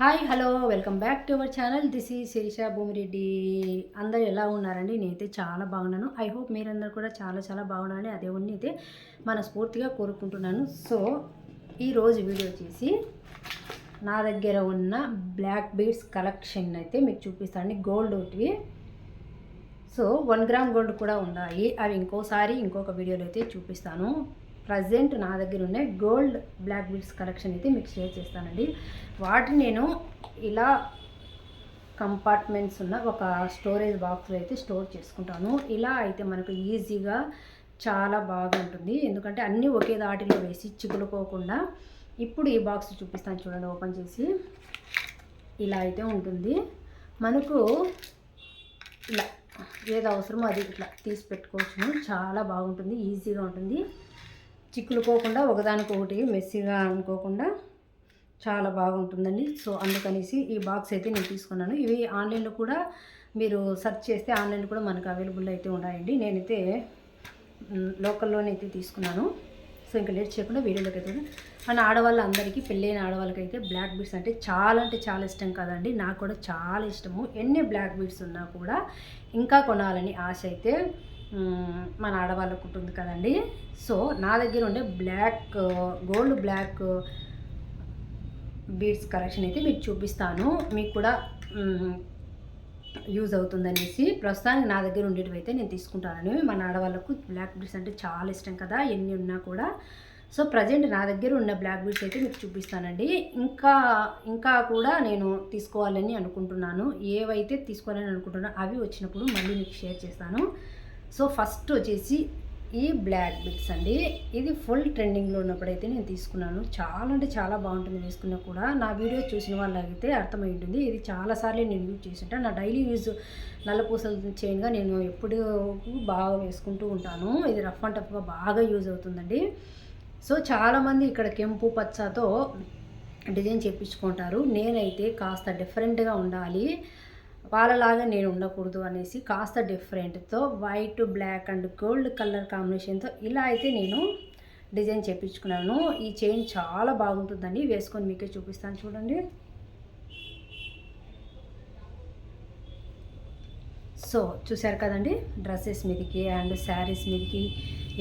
Hi hello welcome back to our channel this ఈ శిరీష భూమిరెడ్డి అందరు ఎలా ఉన్నారండి? నేనైతే చాలా బాగున్నాను. ఐ హోప్ మీరందరూ కూడా చాలా చాలా బాగున్నారని అదే ఉన్ని అయితే మనస్ఫూర్తిగా కోరుకుంటున్నాను. సో ఈరోజు వీడియో వచ్చేసి నా దగ్గర ఉన్న బ్లాక్ బీడ్స్ కలెక్షన్ అయితే మీకు చూపిస్తాను గోల్డ్ ఒకటి. సో వన్ గ్రామ్ గోల్డ్ కూడా ఉన్నాయి. అవి ఇంకోసారి ఇంకొక వీడియోలో అయితే చూపిస్తాను. ప్రజెంట్ నా దగ్గర ఉన్న గోల్డ్ బ్లాక్ బీడ్స్ కలెక్షన్ అయితే మీకు షేర్ చేస్తానండి. వాటిని నేను ఇలా కంపార్ట్మెంట్స్ ఉన్న ఒక స్టోరేజ్ బాక్స్లో అయితే స్టోర్ చేసుకుంటాను. ఇలా అయితే మనకు ఈజీగా చాలా బాగుంటుంది. ఎందుకంటే అన్నీ ఒకే దాటిలో వేసి చిగులుకోకుండా ఇప్పుడు ఈ బాక్స్ చూపిస్తాను చూడండి ఓపెన్ చేసి. ఇలా అయితే ఉంటుంది. మనకు ఇలా ఏది అవసరమో అది ఇట్లా తీసి పెట్టుకోవచ్చు. చాలా బాగుంటుంది ఈజీగా ఉంటుంది. చిక్కులుకోకుండా ఒకదానికొకటి మెస్సీగా అనుకోకుండా చాలా బాగుంటుందండి. సో అందుకనేసి ఈ బాక్స్ అయితే నేను తీసుకున్నాను. ఇవి ఆన్లైన్లో కూడా మీరు సెర్చ్ చేస్తే ఆన్లైన్లో కూడా మనకు అవైలబుల్ అయితే ఉన్నాయండి. నేనైతే లోకల్లోనే అయితే తీసుకున్నాను. సో ఇంకా లేట్ చేయకుండా వీడియోలోకి అయితే మన ఆడవాళ్ళందరికీ పెళ్ళైన ఆడవాళ్ళకైతే బ్లాక్ బీడ్స్ అంటే చాలా అంటే చాలా ఇష్టం కదండి. నాకు కూడా చాలా ఇష్టము. ఎన్ని బ్లాక్ బీడ్స్ ఉన్నా కూడా ఇంకా కొనాలని ఆశ అయితే మన ఆడవాళ్ళకు ఉంటుంది కదండి. సో నా దగ్గర ఉండే black gold black beads collection అయితే మీకు చూపిస్తాను. మీకు కూడా యూజ్ అవుతుందనేసి. ప్రస్తుతానికి నా దగ్గర ఉండేటివి అయితే నేను తీసుకుంటాను మన ఆడవాళ్ళకు బ్లాక్ బీడ్స్ అంటే చాలా ఇష్టం కదా ఎన్ని ఉన్నా కూడా. సో ప్రజెంట్ నా దగ్గర ఉన్న బ్లాక్ బీడ్స్ అయితే మీకు చూపిస్తానండి. ఇంకా ఇంకా కూడా నేను తీసుకోవాలని అనుకుంటున్నాను. ఏవైతే తీసుకోవాలని అనుకుంటున్నానో అవి వచ్చినప్పుడు మళ్ళీ మీకు షేర్ చేస్తాను. సో ఫస్ట్ వచ్చేసి ఈ బ్లాక్ బిట్స్ అండి. ఇది ఫుల్ ట్రెండింగ్లో ఉన్నప్పుడైతే నేను తీసుకున్నాను. చాలా అంటే చాలా బాగుంటుంది వేసుకున్నా కూడా. నా వీడియో చూసిన వాళ్ళకైతే అర్థమై ఉంటుంది. ఇది చాలాసార్లు నేను యూజ్ చేసి నా డైలీ యూజ్ నల్లపూసలు చైన్గా నేను ఎప్పుడు బాగా వేసుకుంటూ ఉంటాను. ఇది రఫ్ అండ్ టఫ్గా బాగా యూజ్ అవుతుందండి. సో చాలామంది ఇక్కడ కెంపు పచ్చతో డిజైన్ చేయించుకుంటారు నేనైతే కాస్త డిఫరెంట్గా ఉండాలి. వాళ్ళలాగా నేను ఉండకూడదు అనేసి కాస్త డిఫరెంట్తో white black and gold colour కాంబినేషన్తో ఇలా అయితే నేను డిజైన్ చేయించుకున్నాను ఈ చైన్ చాలా బాగుంటుందండి వేసుకొని మీకే చూపిస్తాను చూడండి. సో చూసారు కదండి డ్రెస్సెస్ మీదకి అండ్ శారీస్ మీదకి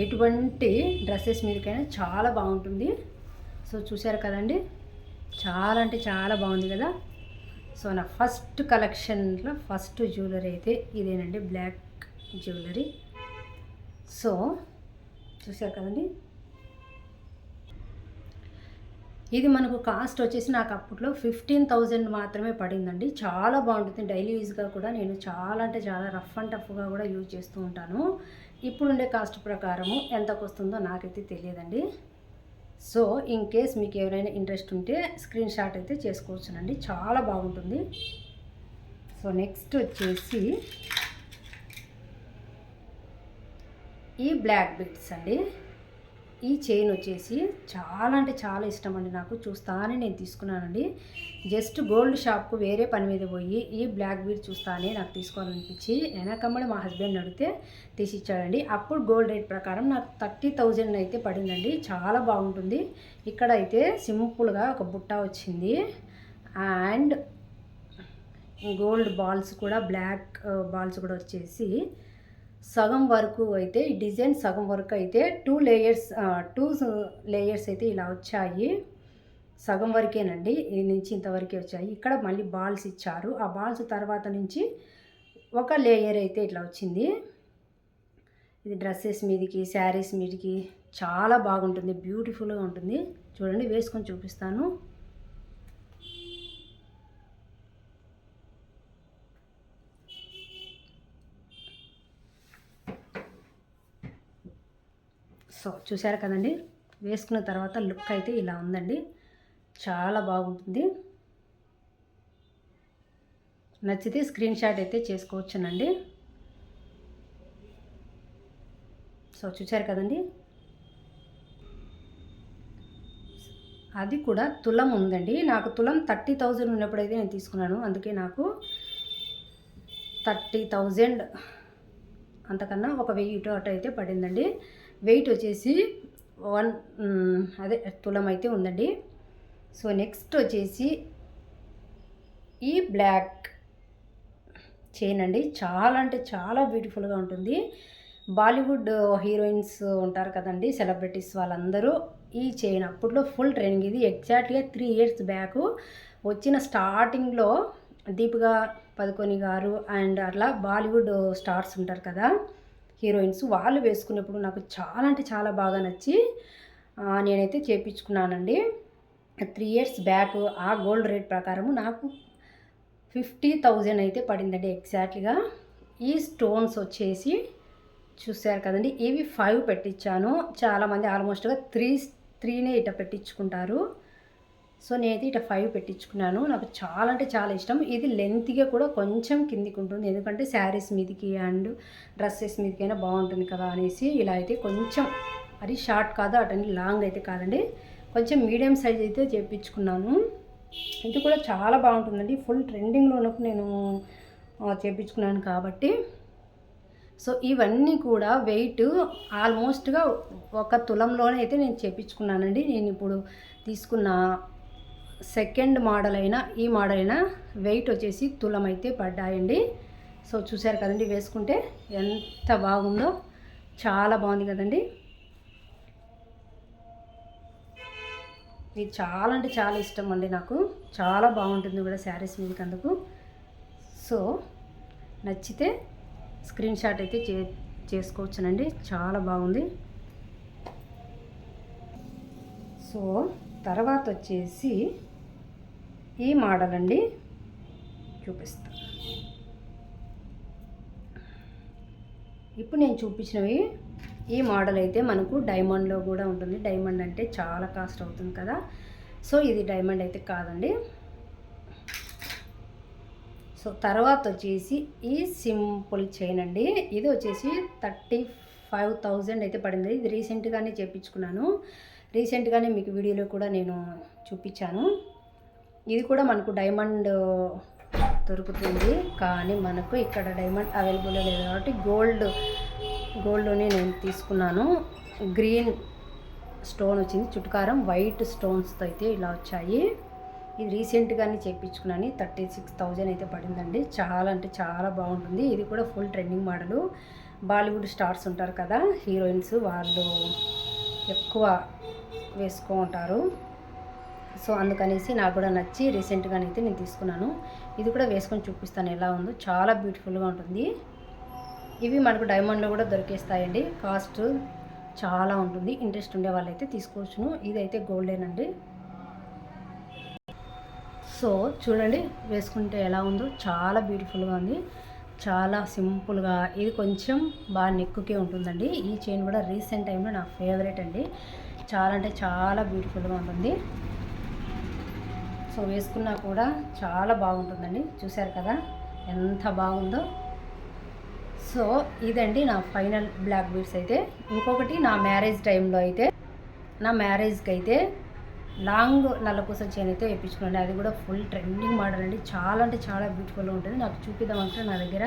ఎటువంటి డ్రెస్సెస్ మీదకైనా చాలా బాగుంటుంది. సో చూసారు కదండి చాలా అంటే చాలా బాగుంది కదా. సో నా ఫస్ట్ కలెక్షన్లో ఫస్ట్ జ్యువెలరీ అయితే ఇదేనండి బ్లాక్ జ్యువెలరీ. సో చూసారు కదండి? ఇది మనకు కాస్ట్ వచ్చేసి నాకు అప్పట్లో ఫిఫ్టీన్ థౌజండ్ మాత్రమే పడిందండి. చాలా బాగుంటుంది. డైలీ యూజ్గా కూడా నేను చాలా అంటే చాలా రఫ్ అండ్ టఫ్గా కూడా యూజ్ చేస్తూ ఉంటాను. ఇప్పుడుండే కాస్ట్ ప్రకారము ఎంతకు వస్తుందో నాకైతే తెలియదండి. సో ఇన్ కేస్ మీకు ఎవరైనా ఇంట్రెస్ట్ ఉంటే స్క్రీన్ షాట్ అయితే చేసుకోవచ్చునండి. చాలా బాగుంటుంది. సో నెక్స్ట్ వచ్చేసి ఈ బ్లాక్ బిట్స్ అండి. ఈ చైన్ వచ్చేసి చాలా అంటే చాలా ఇష్టం అండి నాకు. చూస్తానే నేను తీసుకున్నానండి. జస్ట్ గోల్డ్ షాప్కు వేరే పని మీద పోయి ఈ బ్లాక్ బీడ్ చూస్తానే నాకు తీసుకోవాలనిపించి వెనకమ్మడి మా హస్బెండ్ అడిగితే తీసిచ్చాడండి. అప్పుడు గోల్డ్ రేట్ ప్రకారం నాకు థర్టీ థౌజండ్ అయితే పడిందండి. చాలా బాగుంటుంది. ఇక్కడ అయితే సింపుల్గా ఒక బుట్ట వచ్చింది. అండ్ గోల్డ్ బాల్స్ కూడా బ్లాక్ బాల్స్ కూడా వచ్చేసి సగం వరకు అయితే ఈ డిజైన్ సగం వరకు అయితే టూ లేయర్స్ టూ లేయర్స్ అయితే ఇలా వచ్చాయి. సగం వరకేనండి ఈ నుంచి ఇంతవరకే వచ్చాయి. ఇక్కడ మళ్ళీ బాల్స్ ఇచ్చారు. ఆ బాల్స్ తర్వాత నుంచి ఒక లేయర్ అయితే ఇట్లా వచ్చింది. ఇది డ్రెస్సెస్ మీదకి శారీస్ మీదకి చాలా బాగుంటుంది బ్యూటిఫుల్గా ఉంటుంది. చూడండి వేసుకొని చూపిస్తాను. సో చూసారు కదండి? వేసుకున్న తర్వాత లుక్ అయితే ఇలా ఉందండి. చాలా బాగుంటుంది. నచ్చితే స్క్రీన్ షాట్ అయితే చేసుకోవచ్చునండి. సో చూసారు కదండి? అది కూడా తులం ఉందండి. నాకు తులం థర్టీ థౌజండ్ ఉన్నప్పుడైతే నేను తీసుకున్నాను. అందుకే నాకు థర్టీ థౌజండ్ అంతకన్నా ఒక వెయ్యి ఇటు అటు అయితే పడిందండి. వెయిట్ వచ్చేసి వన్ అదే తులం అయితే ఉందండి. సో నెక్స్ట్ వచ్చేసి ఈ బ్లాక్ చైన్ అండి. చాలా అంటే చాలా బ్యూటిఫుల్గా ఉంటుంది. బాలీవుడ్ హీరోయిన్స్ ఉంటారు కదండి సెలబ్రిటీస్ వాళ్ళందరూ ఈ చైన్ అప్పట్లో ఫుల్ ట్రైనింగ్ ఇది ఎగ్జాక్ట్గా త్రీ ఇయర్స్ బ్యాక్ వచ్చిన స్టార్టింగ్లో దీపిక పదుకొని గారు అండ్ అట్లా బాలీవుడ్ స్టార్స్ ఉంటారు కదా హీరోయిన్స్ వాళ్ళు వేసుకున్నప్పుడు నాకు చాలా అంటే చాలా బాగా నచ్చి నేనైతే చేపించుకున్నానండి. త్రీ ఇయర్స్ బ్యాక్ ఆ గోల్డ్ రేట్ ప్రకారము నాకు ఫిఫ్టీ థౌజండ్ అయితే పడిందండి ఎగ్జాక్ట్గా. ఈ స్టోన్స్ వచ్చేసి చూసారు కదండి ఇవి ఫైవ్ పెట్టించాను చాలామంది ఆల్మోస్ట్గా త్రీ త్రీనే ఇట పెట్టించుకుంటారు సో నేనైతే ఇట ఫైవ్ పెట్టించుకున్నాను. నాకు చాలా అంటే చాలా ఇష్టం. ఇది లెంత్గా కూడా కొంచెం కిందికి ఉంటుంది. ఎందుకంటే శారీస్ మీదకి అండ్ డ్రెస్సెస్ మీదకైనా బాగుంటుంది కదా అనేసి ఇలా అయితే కొంచెం అది షార్ట్ కాదు అటన్ని లాంగ్ అయితే కాదండి. కొంచెం మీడియం సైజ్ అయితే చేపించుకున్నాను. ఇది కూడా చాలా బాగుంటుందండి. ఫుల్ ట్రెండింగ్లో ఉన్నప్పుడు నేను చేపించుకున్నాను కాబట్టి. సో ఇవన్నీ కూడా వెయిట్ ఆల్మోస్ట్గా ఒక తులంలోనే అయితే నేను చేపించుకున్నానండి. నేను ఇప్పుడు తీసుకున్న సెకండ్ మోడల్ అయినా ఈ మోడల్ అయినా వెయిట్ వచ్చేసి తులం అయితే పడ్డాయండి. సో చూసారు కదండి వేసుకుంటే ఎంత బాగుందో. చాలా బాగుంది కదండి. ఇది చాలా అంటే చాలా ఇష్టం అండి నాకు. చాలా బాగుంటుంది కూడా శారీస్ మీదకి అందుకు. సో నచ్చితే స్క్రీన్ షాట్ అయితే చే చేసుకోవచ్చునండి. చాలా బాగుంది. సో తర్వాత వచ్చేసి ఈ మోడల్ అండి చూపిస్తా. ఇప్పుడు నేను చూపించినవి ఈ మోడల్ అయితే మనకు డైమండ్లో కూడా ఉంటుంది. డైమండ్ అంటే చాలా కాస్ట్ అవుతుంది కదా. సో ఇది డైమండ్ అయితే కాదండి. సో తర్వాత వచ్చేసి ఈ సింపుల్ చైన్ అండి. ఇది వచ్చేసి థర్టీ ఫైవ్ థౌజండ్ అయితే పడింది. ఇది రీసెంట్గానే చేయించుకున్నాను రీసెంట్గానే మీకు వీడియోలో కూడా నేను చూపించాను. ఇది కూడా మనకు డైమండ్ దొరుకుతుంది. కానీ మనకు ఇక్కడ డైమండ్ అవైలబుల్ లేదు కాబట్టి గోల్డ్ గోల్డ్లోనే నేను తీసుకున్నాను. గ్రీన్ స్టోన్ వచ్చింది. చుట్టుకారం వైట్ స్టోన్స్తో అయితే ఇలా వచ్చాయి. ఇది రీసెంట్గానే చేయించుకున్నాను థర్టీ సిక్స్ థౌజండ్ అయితే పడిందండి. చాలా అంటే చాలా బాగుంటుంది. ఇది కూడా full trending model. Bollywood stars ఉంటారు కదా హీరోయిన్స్ వాళ్ళు ఎక్కువ వేసుకో ఉంటారు. సో అందుకనేసి నాకు కూడా నచ్చి రీసెంట్గా అయితే నేను తీసుకున్నాను. ఇది కూడా వేసుకొని చూపిస్తాను ఎలా ఉందో. చాలా బ్యూటిఫుల్గా ఉంటుంది. ఇవి మనకు డైమండ్లో కూడా దొరికేస్తాయండి. కాస్ట్ చాలా ఉంటుంది. ఇంట్రెస్ట్ ఉండే వాళ్ళైతే తీసుకోవచ్చును. ఇదైతే గోల్డేనండి సో చూడండి వేసుకుంటే ఎలా ఉందో. చాలా బ్యూటిఫుల్గా ఉంది. చాలా సింపుల్గా ఇది కొంచెం బాగా నెక్కుకే ఉంటుందండి. ఈ చైన్ కూడా రీసెంట్ టైంలో నా ఫేవరెట్ అండి. చాలా అంటే చాలా బ్యూటిఫుల్గా ఉంటుంది. సో వేసుకున్నా కూడా చాలా బాగుంటుందండి. చూశారు కదా? ఎంత బాగుందో. సో ఇదండి నా ఫైనల్ బ్లాక్ బీడ్స్ అయితే. ఇంకొకటి నా మ్యారేజ్ టైంలో అయితే నా మ్యారేజ్కి అయితే లాంగ్ నల్లపూస చైన్ అయితే వేయించుకున్నాను అది కూడా ఫుల్ ట్రెండింగ్ మోడల్ అండి. చాలా అంటే చాలా బ్యూటిఫుల్గా ఉంటుంది. నాకు చూపిద్దామంటే నా దగ్గర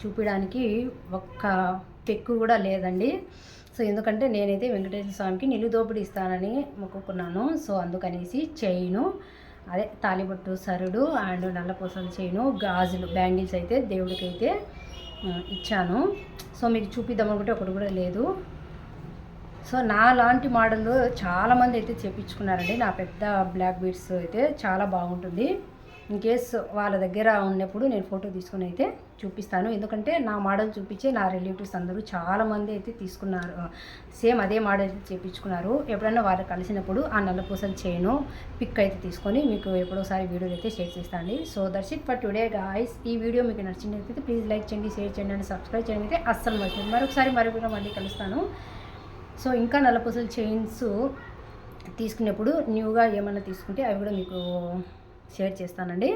చూపించడానికి ఒక్క పెక్కు కూడా లేదండి. సో ఎందుకంటే నేనైతే వెంకటేశ్వర స్వామికి నిలు దోపిడి ఇస్తానని మొక్కుకున్నాను. సో అందుకనేసి చైను అదే తాలిబొట్టు సరుడు అండ్ నల్లపూసల చైను గాజులు బ్యాంగిల్స్ అయితే దేవుడికి అయితే ఇచ్చాను. సో మీకు చూపిద్దాం అనుకుంటే ఒకటి కూడా లేదు. సో నా లాంటి మోడల్ చాలామంది అయితే చేపించుకున్నారండి. నా పెద్ద బ్లాక్ బీడ్స్ అయితే చాలా బాగుంటుంది. ఇన్ కేస్ వాళ్ళ దగ్గర ఉన్నప్పుడు నేను ఫోటో తీసుకుని అయితే చూపిస్తాను. ఎందుకంటే నా మోడల్ చూపించే నా రిలేటివ్స్ అందరూ చాలామంది అయితే తీసుకున్నారు. సేమ్ అదే మోడల్ చేయించుకున్నారు ఎప్పుడైనా వాళ్ళు కలిసినప్పుడు ఆ నల్లపూసలు చేయను పిక్ అయితే తీసుకొని మీకు ఎప్పుడోసారి వీడియో అయితే షేర్ చేస్తాను so that's it for today guys ఈ వీడియో మీకు నచ్చినట్లయితే ప్లీజ్ లైక్ చేయండి షేర్ చేయండి అండ్ సబ్స్క్రైబ్ చేయండి. అయితే అస్సలు మర్చిపోయింది మరొకసారి మరొక మళ్ళీ కలుస్తాను. సో ఇంకా నల్లపూసలు చైన్స్ తీసుకునేప్పుడు న్యూగా ఏమైనా తీసుకుంటే అవి కూడా మీకు షేర్ చేస్తానండి.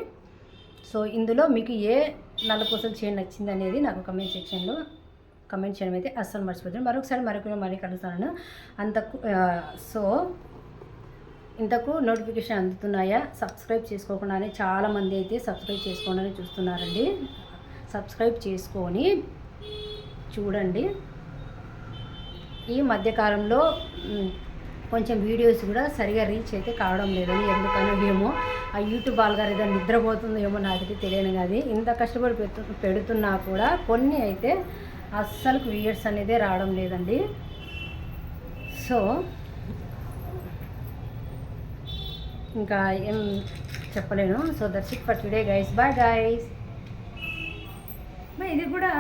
సో ఇందులో మీకు ఏ నల్లపూసలు చేయండి నచ్చింది అనేది నాకు కమెంట్ సెక్షన్లో కమెంట్ చేయడం అయితే అస్సలు మర్చిపోతుంది మరొకసారి మరొక మరీ కలుస్తాను. అంతకు సో ఇంతకు నోటిఫికేషన్ అందుతున్నాయా? సబ్స్క్రైబ్ చేసుకోకుండానే చాలామంది అయితే సబ్స్క్రైబ్ చేసుకోండి చూస్తున్నారండి. సబ్స్క్రైబ్ చేసుకొని చూడండి. ఈ మధ్యకాలంలో కొంచెం వీడియోస్ కూడా సరిగా రీచ్ అయితే కావడం లేదని ఎందుకనో ఏమో ఆ యూట్యూబ్ ఆల్గారిథం నిద్రపోతుందో ఏమో నాకైతే తెలియను కానీ ఇంత కష్టపడి పెట్టు పెడుతున్నా కూడా కొన్ని అయితే అస్సలు వ్యూయర్స్ అనేది రావడం లేదండి. సో ఇంకా ఏం చెప్పలేను. So that's it for today guys bye guys ఇది కూడా